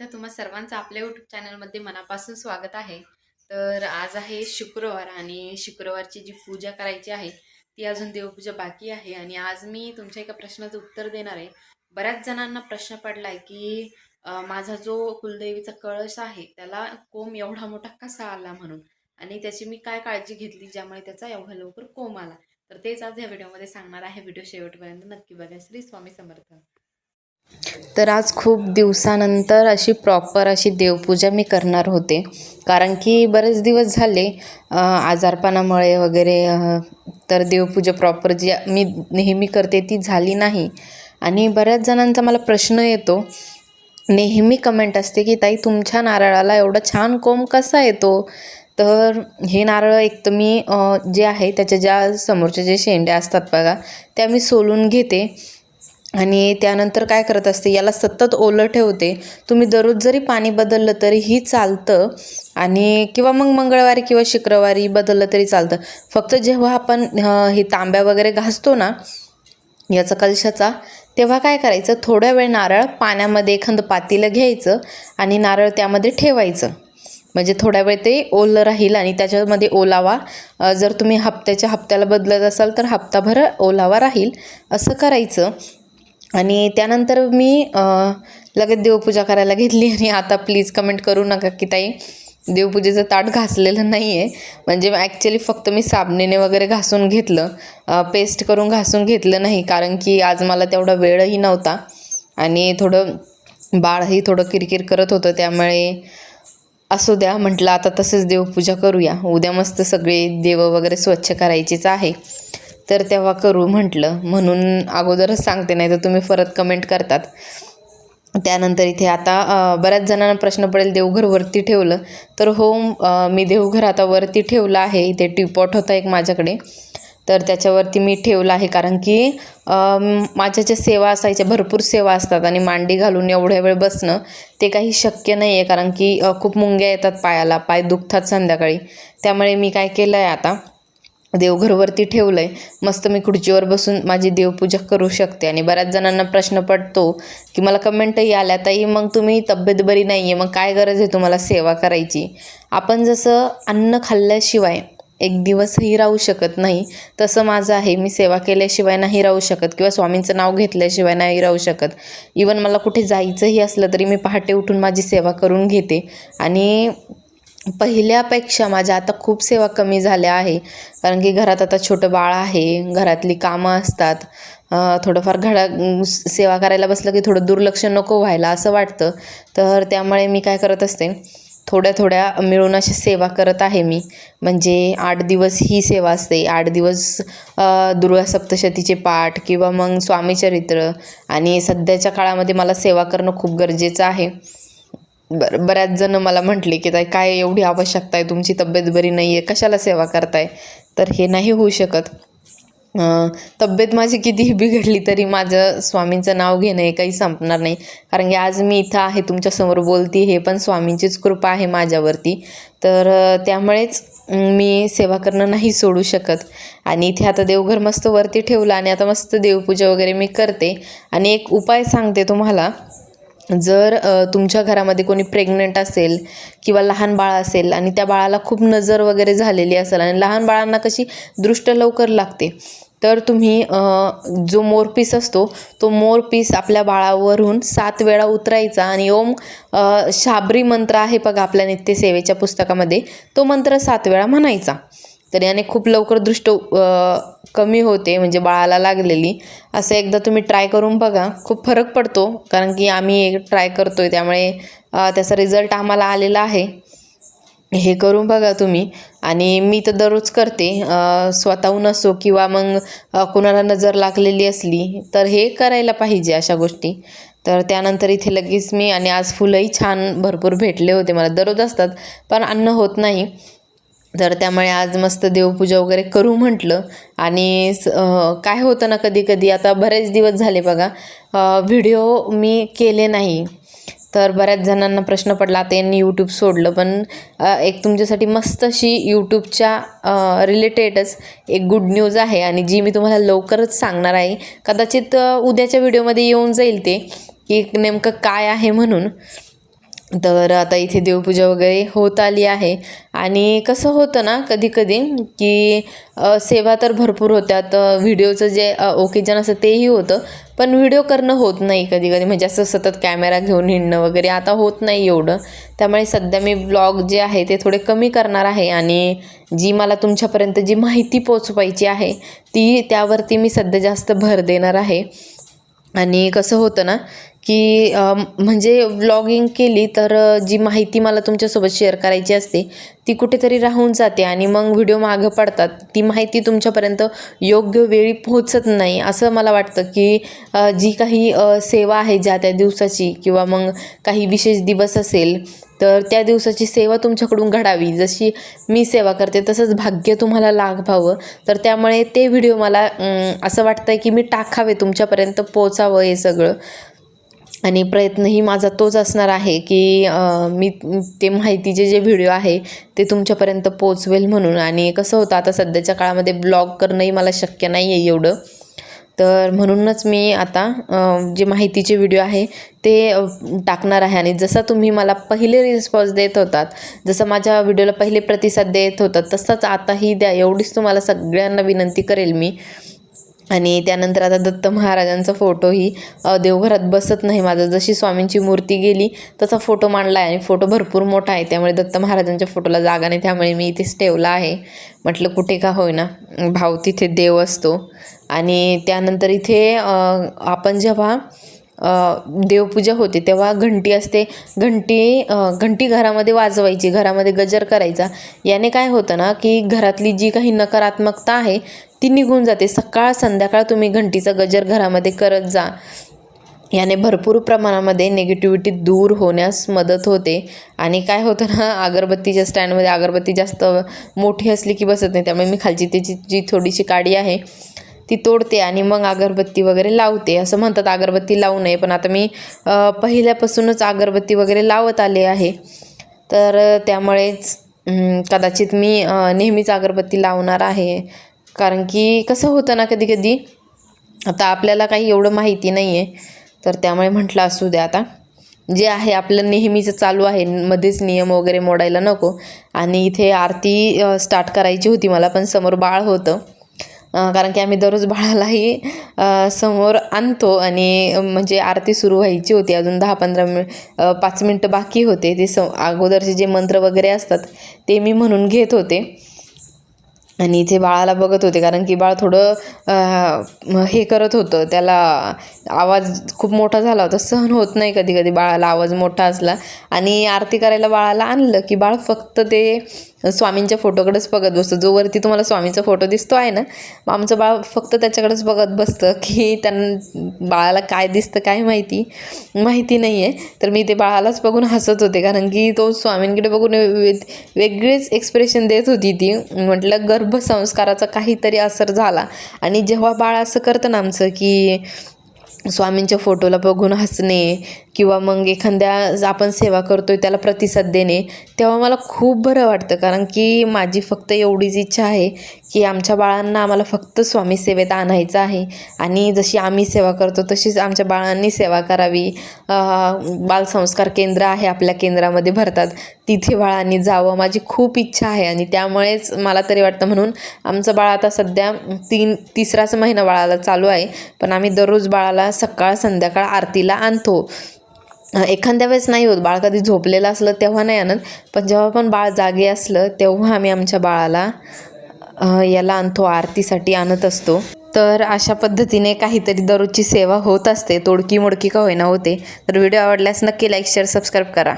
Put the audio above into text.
तर तुम्हा सर्वांचं आपल्या यूट्यूब चॅनलमध्ये मनापासून स्वागत आहे. तर आज आहे शुक्रवार आणि शुक्रवारची जी पूजा करायची आहे ती अजून देवपूजा बाकी आहे आणि आज मी तुमच्या एका प्रश्नाचं उत्तर देणार आहे. बऱ्याच जणांना प्रश्न पडला आहे की माझा जो कुलदेवीचा कळश आहे त्याला कोंब एवढा मोठा कसा आला म्हणून? आणि त्याची मी काय काळजी घेतली ज्यामुळे त्याचा एवढा लवकर कोंब आला? तर तेच आज या व्हिडिओमध्ये सांगणार आहे. व्हिडिओ शेवटपर्यंत नक्की बघा. श्री स्वामी समर्थ. तर आज खूप दिवसानंतर अशी प्रॉपर अशी देवपूजा मी करणार होते. कारण की बरेच दिवस झाले आजारपणामुळे वगैरे तर देवपूजा प्रॉपर जी मी नेहमी करते ती झाली नाही. आणि बऱ्याच जणांचा मला प्रश्न येतो नेहमी कमेंट असते की ताई तुमच्या नारळाला एवढा छान कोंब कसा येतो? तर हे नारळ एक तर मी जे आहे त्याच्या ज्या समोरच्या जे शेंड्या असतात बघा त्या मी सोलून घेते. आणि त्यानंतर काय करत असते याला सतत ओलं ठेवते. तुम्ही दररोज जरी पाणी बदललं तरीही चालतं आणि किंवा मग मंगळवारी किंवा शुक्रवारी बदललं तरी चालतं. फक्त जेव्हा आपण हे तांब्या वगैरे घासतो ना याचा कलशाचा तेव्हा काय करायचं थोड्या वेळ नारळ पाण्यामध्ये एखादं पातीला घ्यायचं आणि नारळ त्यामध्ये ठेवायचं. म्हणजे थोड्या वेळ ते ओलं राहील आणि त्याच्यामध्ये ओलावा जर तुम्ही हप्त्याच्या हप्त्याला बदलत असाल तर हप्ताभर ओलावा राहील. असं करायचं. आणि त्यानंतर मी लगेच देवपूजा करायला घेतली. आणि आता प्लीज कमेंट करू नका की ताई देवपूजेचं ताट घासलेलं नाही आहे म्हणजे ॲक्च्युली फक्त मी साबणीने वगैरे घासून घेतलं. पेस्ट करून घासून घेतलं नाही कारण की आज मला तेवढा वेळही नव्हता. आणि थोडं बाळही थोडं किरकिर करत होतं त्यामुळे असू द्या म्हटलं आता तसंच देवपूजा करूया. उद्या मस्त सगळे देव वगैरे स्वच्छ करायचीच आहे. तर तेव्हा करू म्हटलं. म्हणून अगोदरच सांगते नाही तर तुम्ही परत कमेंट करतात. त्यानंतर इथे आता बऱ्याच जणांना प्रश्न पडेल देवघर वरती ठेवलं. तर हो मी देवघर आता वरती ठेवलं आहे. इथे टीपॉट होता एक माझ्याकडे. तर त्याच्यावरती मी ठेवलं आहे. कारण की माझ्या ज्या सेवा असायच्या भरपूर सेवा असतात. आणि मांडी घालून एवढ्या वेळ बसणं ते काही शक्य नाही आहे कारण की खूप मुंग्या येतात पायाला पाय दुखतात संध्याकाळी. त्यामुळे मी काय केलं आहे आता देवघरवरती ठेवलं आहे मस्त मी खुर्चीवर बसून माझी देवपूजा करू शकते. आणि बऱ्याच जणांना प्रश्न पडतो की मला कमेंटही आल्या ताई मग तुम्ही तब्येत बरी नाही आहे मग काय गरज आहे तुम्हाला सेवा करायची? आपण जसं अन्न खाल्ल्याशिवाय एक दिवसही राहू शकत नाही तसं माझं आहे. मी सेवा केल्याशिवाय नाही राहू शकत किंवा स्वामींचं नाव घेतल्याशिवाय नाही राहू शकत. इवन मला कुठे जायचंही असलं तरी मी पहाटे उठून माझी सेवा करून घेते. आणि पहिल्यापेक्षा माझ्या आता खूप सेवा कमी झाल्या आहे. कारण की घरात आता छोटं बाळ आहे घरातली कामं असतात. थोडंफार घडा सेवा करायला बसलं की थोडं दुर्लक्ष नको व्हायला असं वाटतं. तर त्यामुळे मी काय करत असते थोड्या थोड्या मिळून अशी सेवा करत आहे मी. म्हणजे आठ दिवस ही सेवा असते. आठ दिवस दुर्गा सप्तशतीचे पाठ किंवा मग स्वामीचरित्र आणि सध्याच्या काळामध्ये मला सेवा करणं खूप गरजेचं आहे. बरं बऱ्याच जण मला म्हटले की ताई काय एवढी आवश्यकता आहे? तुमची तब्येत बरी नाही आहे कशाला सेवा करताय? तर हे नाही होऊ शकत. तब्येत माझी कितीही बिघडली तरी माझं स्वामींचं नाव घेणं हे काही संपणार नाही. कारण की आज मी इथं आहे तुमच्यासमोर बोलती हे पण स्वामींचीच कृपा आहे माझ्यावरती. तर त्यामुळेच मी सेवा करणं नाही सोडू शकत. आणि इथे आता देवघर मस्त वरती ठेवलं आणि आता मस्त देवपूजा वगैरे मी करते. आणि एक उपाय सांगते तुम्हाला. जर तुमच्या घरामध्ये कोणी प्रेग्नंट असेल किंवा लहान बाळ असेल आणि त्या बाळाला खूप नजर वगैरे झालेली असेल आणि लहान बाळांना कशी दृष्ट लवकर लागते तर तुम्ही जो मोरपीस असतो तो मोरपीस आपल्या बाळावरून सात वेळा उतरायचा आणि ओम शाबरी मंत्र आहे बघा आपल्या नित्यसेवेच्या पुस्तकामध्ये तो मंत्र सात वेळा म्हणायचा. तर याने खूप लवकर दृष्ट कमी होते म्हणजे बाळाला लागलेली. असं एकदा तुम्ही ट्राय करून बघा. खूप फरक पडतो कारण की आम्ही एक ट्राय करतो आहे त्यामुळे त्याचा रिझल्ट आम्हाला आलेला आहे. हे करून बघा तुम्ही. आणि मी तर दररोज करते. स्वतःहून असो किंवा मग कोणाला नजर लागलेली असली तर हे करायला पाहिजे अशा गोष्टी. तर त्यानंतर इथे लगेच मी आणि आज फुलंही छान भरपूर भेटले होते. मला दररोज असतात पण अन्न होत नाही. तर त्यामुळे आज मस्त देवपूजा वगैरे करू म्हटलं. आणि स- काय होतं ना कधी कधी आता बरेच दिवस झाले बघा व्हिडिओ मी केले नाही. तर बऱ्याच जणांना प्रश्न पडला आता यांनी यूट्यूब सोडलं पण एक तुमच्यासाठी मस्त अशी यूट्यूबच्या रिलेटेडच एक गुड न्यूज आहे आणि जी मी तुम्हाला लवकरच सांगणार आहे. कदाचित उद्याच्या व्हिडिओमध्ये येऊन जाईल ते की नेमकं काय आहे म्हणून. तर आता इथे देवपूजा वगैरे होत आली आहे. आणि कसं होतं ना कधी कधी की सेवा तर भरपूर होत्यात. तर व्हिडिओचं जे ओकेजन असतं तेही होतं. पण व्हिडिओ करणं होत नाही कधी कधी म्हणजे असं सतत कॅमेरा घेऊन हिंडणं वगैरे आता होत नाही एवढं. त्यामुळे सध्या मी ब्लॉग जे आहे ते थोडे कमी करणार आहे. आणि जी मला तुमच्यापर्यंत जी माहिती पोचवायची आहे ती त्यावरती मी सध्या जास्त भर देणार आहे. आणि कसं होतं ना की म्हणजे व्लॉगिंग केली तर जी माहिती मला तुमच्यासोबत शेअर करायची असते ती कुठेतरी राहून जाते आणि मग व्हिडिओ मागं पडतात. ती माहिती तुमच्यापर्यंत योग्य वेळी पोहोचत नाही असं मला वाटतं की जी काही सेवा आहे ज्या त्या दिवसाची किंवा मग काही विशेष दिवस असेल तर त्या दिवसाची सेवा तुमच्याकडून घडावी. जशी मी सेवा करते तसंच भाग्य तुम्हाला लाभावं. तर त्यामुळे ते व्हिडिओ मला असं वाटतं आहे की मी टाकावे तुमच्यापर्यंत पोचावं हे सगळं. आणि प्रयत्नही माझा तोच असणार आहे की मी ते माहितीचे जे व्हिडिओ आहे ते तुमच्यापर्यंत पोचवेल म्हणून. आणि कसं होतं आता सध्याच्या काळामध्ये ब्लॉग करणंही मला शक्य नाही आहे एवढं. तर म्हणूनच मी आता जे माहितीचे व्हिडिओ आहे ते टाकणार आहे. आणि जसा तुम्ही मला पहिले रिस्पॉन्स देत होतात जसं माझ्या व्हिडिओला पहिले प्रतिसाद देत होतात तसंच आताही द्या. एवढीच तुम्हाला सगळ्यांना विनंती करेल मी. आणि त्यानंतर आता दत्त महाराजांचा फोटोही देवघरात बसत नाही. माझं जशी स्वामींची मूर्ती गेली तसा फोटो मांडला आहे आणि फोटो भरपूर मोठा आहे. त्यामुळे दत्त महाराजांच्या फोटोला जागा नाही. त्यामुळे मी इथेच ठेवला आहे. म्हटलं कुठे का होईना? भाव तिथे देव असतो. आणि त्यानंतर इथे आपण जेव्हा देवपूजा होते तेव्हा घंटी असते. घंटी घंटी घरामध्ये वाजवायची घरामध्ये गजर करायचा. याने काय होतं ना की घरातली जी काही नकारात्मकता आहे ती निघून जाते. सकाळ संध्याकाळ तुम्ही घंटीचा गजर घरामध्ये करत जा. याने भरपूर प्रमाणामध्ये निगेटिव्हिटी दूर होण्यास मदत होते. आणि काय होतं ना अगरबत्तीच्या स्टँडमध्ये अगरबत्ती जास्त मोठी असली की बसत नाही. त्यामुळे मी खालची त्याची जी थोडीशी काडी आहे ती तोडते आणि मग अगरबत्ती वगैरे लावते. असं म्हणतात अगरबत्ती लावू नये. पण आता मी पहिल्यापासूनच अगरबत्ती वगैरे लावत आले आहे. तर त्यामुळेच कदाचित मी नेहमीच अगरबत्ती लावणार आहे. कारण की कसं होतं ना कधी कधी आता आपल्याला काही एवढं माहिती नाही आहे तर त्यामुळे म्हटलं असू द्या आता. जे आहे आपलं नेहमीचं चालू आहे. मध्येच नियम वगैरे मोडायला नको. आणि इथे आरती स्टार्ट करायची होती मला पण समोर बाळ होतं. कारण की आम्ही दररोज बाळालाही समोर आणतो आणि म्हणजे आरती सुरू व्हायची होती. अजून दहा पंधरा मिनिट पाच मिनटं बाकी होते. ते स अगोदरचे जे मंत्र वगैरे असतात ते मी म्हणून घेत होते. आणि इथे बाळाला बघत होते कारण की बाळ थोडं हे करत होतं. त्याला आवाज खूप मोठा झाला होता. सहन होत नाही कधी कधी बाळाला आवाज मोठा असला. आणि आरती करायला बाळाला आणलं की बाळ फक्त ते स्वामींच्या फोटोकडेच बघत बसतो. जो वरती तुम्हाला स्वामींचा फोटो दिसतो आहे ना मग आमचं बाळ फक्त त्याच्याकडेच बघत बसतं की त्यांना बाळाला काय दिसतं काय माहिती माहिती नाही आहे तर मी ते बाळालाच बघून हसत होते कारण की तो स्वामींकडे बघून वेगळीच वेगळेच एक्सप्रेशन देत होती ती. म्हटलं गर्भसंस्काराचा काहीतरी असर झाला. आणि जेव्हा बाळ असं करतं ना आमचं की स्वामींच्या फोटोला बघून हसणे किंवा मग एखाद्या आपण सेवा करतो आहे त्याला प्रतिसाद देणे तेव्हा मला खूप बरं वाटतं. कारण की माझी फक्त एवढीच इच्छा आहे की आमच्या बाळांना आम्हाला फक्त स्वामी सेवेत आणायचं आहे. आणि जशी आम्ही सेवा करतो तशीच आमच्या बाळांनी सेवा करावी. बालसंस्कार केंद्र आहे आपल्या केंद्रामध्ये भरतात. तिथे बाळांनी जावं माझी खूप इच्छा आहे. आणि त्यामुळेच मला तरी वाटतं म्हणून आमचं बाळ आता सध्या तीन तिसराच महिना बाळाला चालू आहे. पण आम्ही दररोज बाळाला सकाळ संध्याकाळ आरतीला आणतो. एखाद्या वेळेस नाही होत. बाळ कधी झोपलेलं असलं तेव्हा नाही आणत. पण जेव्हा पण बाळ जागे असलं तेव्हा आम्ही आमच्या बाळाला याला आणतो आरतीसाठी आणत असतो. तर अशा पद्धतीने काहीतरी दररोजची सेवा होत असते. तोडकी मोडकी का होईना होते. तर व्हिडिओ आवडल्यास नक्की लाईक शेअर सबस्क्राईब करा.